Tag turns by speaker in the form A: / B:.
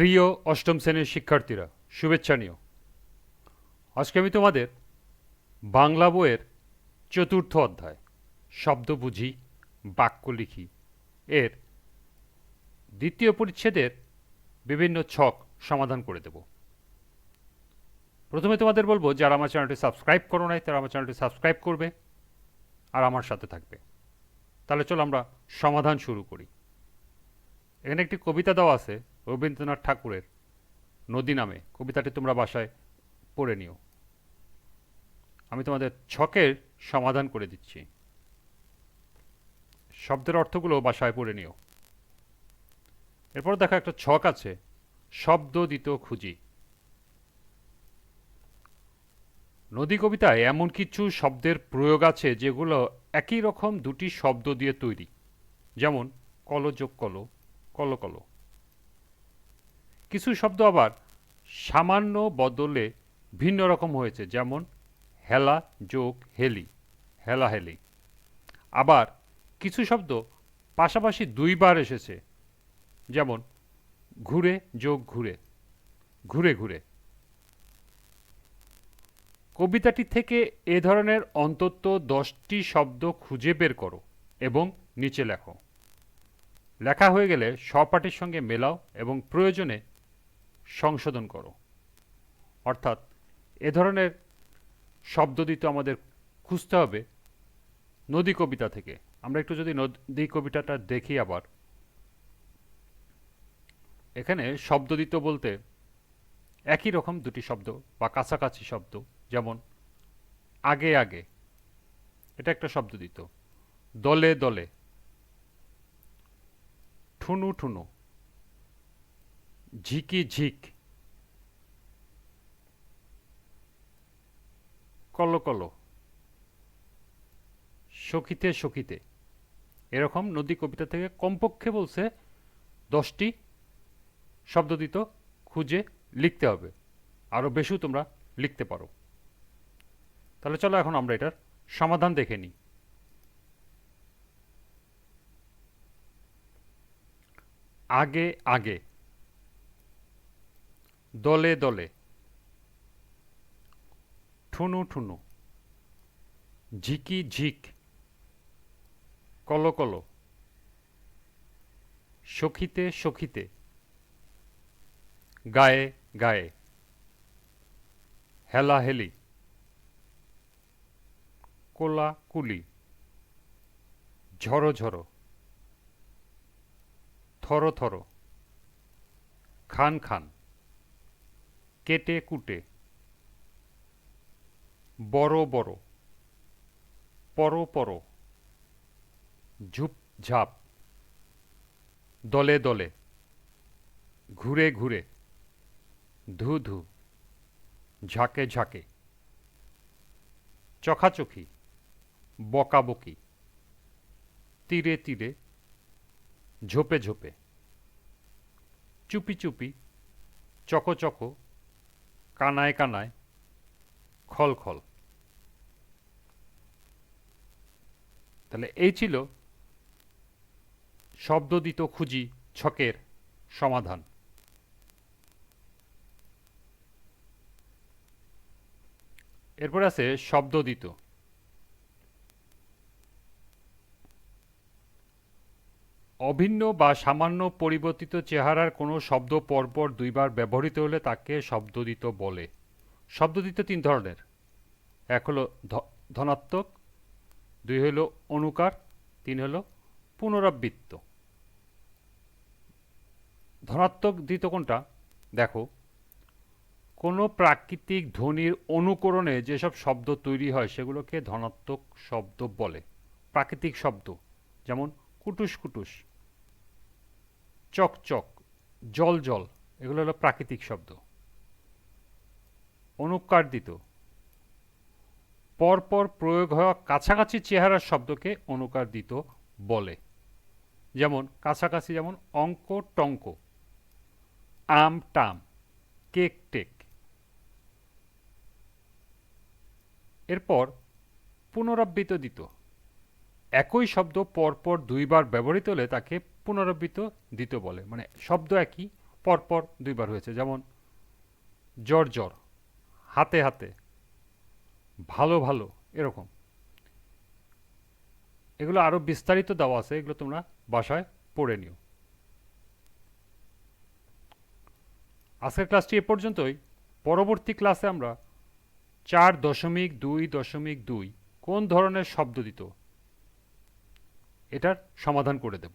A: প্রিয় অষ্টম শ্রেণির শিক্ষার্থীরা, শুভেচ্ছা নিও। আজকে আমি তোমাদের বাংলা বইয়ের চতুর্থ অধ্যায়, শব্দ বুঝি, বাক্য লিখি এর দ্বিতীয় পরিচ্ছেদের বিভিন্ন ছক সমাধান করে দেব। প্রথমে তোমাদের বলব, যারা আমার চ্যানেলটি সাবস্ক্রাইব করো নাই, তারা আমার চ্যানেলটি সাবস্ক্রাইব করবে আর আমার সাথে থাকবে। তাহলে চলো আমরা সমাধান শুরু করি। এখানে একটি কবিতা দেওয়া আছে রবীন্দ্রনাথ ঠাকুরের নদী নামে। কবিতাটি তোমরা বাসায় পড়ে নিও। আমি তোমাদের ছকের সমাধান করে দিচ্ছি। শব্দের অর্থগুলো বাসায় পড়ে নিও। এরপর দেখো একটা ছক আছে, শব্দ দিত খুঁজি। নদী কবিতায় এমন কিছু শব্দের প্রয়োগ আছে যেগুলো একই রকম দুটি শব্দ দিয়ে তৈরি। যেমন কলযোগ কল কল কল কিছু শব্দ আবার সামান্য বদলে ভিন্ন রকম হয়েছে, যেমন হেলা যোগ হেলি, হেলা হেলি। আবার কিছু শব্দ পাশাপাশি দুইবার এসেছে, যেমন ঘুরে যোগ ঘুরে ঘুরে ঘুরে। কবিতাটি থেকে এ ধরনের অন্তত দশটি শব্দ খুঁজে বের করো এবং নিচে লেখো। লেখা হয়ে গেলে সহপাঠীর সঙ্গে মেলাও এবং প্রয়োজনে সংশোধন করো। অর্থাৎ এ ধরনের শব্দ দিতে আমাদের খুঁজতে হবে নদী কবিতা থেকে। আমরা একটু যদি নদী কবিতাটা দেখি আবার। এখানে শব্দ দিত বলতে একই রকম দুটি শব্দ বা কাছাকাছি শব্দ, যেমন আগে আগে। এটা একটা শব্দ দিত। দলে দলে। ঠুনু ঠুনু। ঝিকি ঝিক। কলো কলো। সখিতে সখিতে। এরকম নদী কবিতা থেকে কমপক্ষে বলছে দশটি শব্দ দিত, খুঁজে লিখতে হবে। আরও বেশিও তোমরা লিখতে পারো। তাহলে চলো এখন আমরা এটার সমাধান দেখে নিই। আগে আগে। দলে দলে। ঠুনু ঠুনু। ঝিকি ঝিক। কল কল। সখিতে সখিতে। গায়ে গায়ে। হেলা হেলি। কোলা কুলি। ঝড়ো ঝড়ো থরো থরো। খান খান। কেটে কুটে। বড় বড়। পর পর। ঝুপ ঝাপ। দলে দলে। ঘুরে ঘুরে। ধু ধু। ঝাঁকে ঝাঁকে। চখাচখি। বকাবকি। তীরে তীরে। ঝোপে ঝোপে। চুপি চুপি। চকো চকো। কানায় কানায় খল খল। তাহলে এই ছিল শব্দদিত খুঁজি ছকের সমাধান। এরপর আছে শব্দ অভিন্ন বা সামান্য পরিবর্তিত চেহারার কোনো শব্দ পরপর দুইবার ব্যবহৃত হলে তাকে শব্দদিত বলে। শব্দদিত তিন ধরনের। এক হলো ধনাত্মক, দুই হলো অনুকার, তিন হলো পুনরাবৃত্ত। ধনাত্মক দিত কোনটা? দেখো, কোনো প্রাকৃতিক ধ্বনির অনুকরণে যেসব শব্দ তৈরি হয় সেগুলোকে ধনাত্মক শব্দ বলে। প্রাকৃতিক শব্দ, যেমন কুটুস কুটুস। চকচক জল জল, এগুলো হলো প্রাকৃতিক শব্দ। অনুকারদিত পরপর প্রয়োগ হওয়া কাছাকাছি চেহারার শব্দকে অনুকারদিত বলে। যেমন কাছাকাছি যেমন অঙ্ক টঙ্ক, আম টাম, কেক টেক। এরপর পুনরাবৃত দিত। একই শব্দ পরপর দুইবার ব্যবহৃত হলে তাকে পুনরাবৃত দিত বলে মানে শব্দ একই, পরপর দুইবার হয়েছে। যেমন, জ্বর জ্বর, হাতে হাতে, ভালো ভালো, এরকম। এগুলো আরও বিস্তারিত দেওয়া আছে, এগুলো তোমরা বাসায় পড়ে নিও। আজকের ক্লাসটি এ পর্যন্তই। পরবর্তী ক্লাসে আমরা চার দশমিক দুই দশমিক দুই কোন ধরনের শব্দ দিত, এটার সমাধান করে দেব।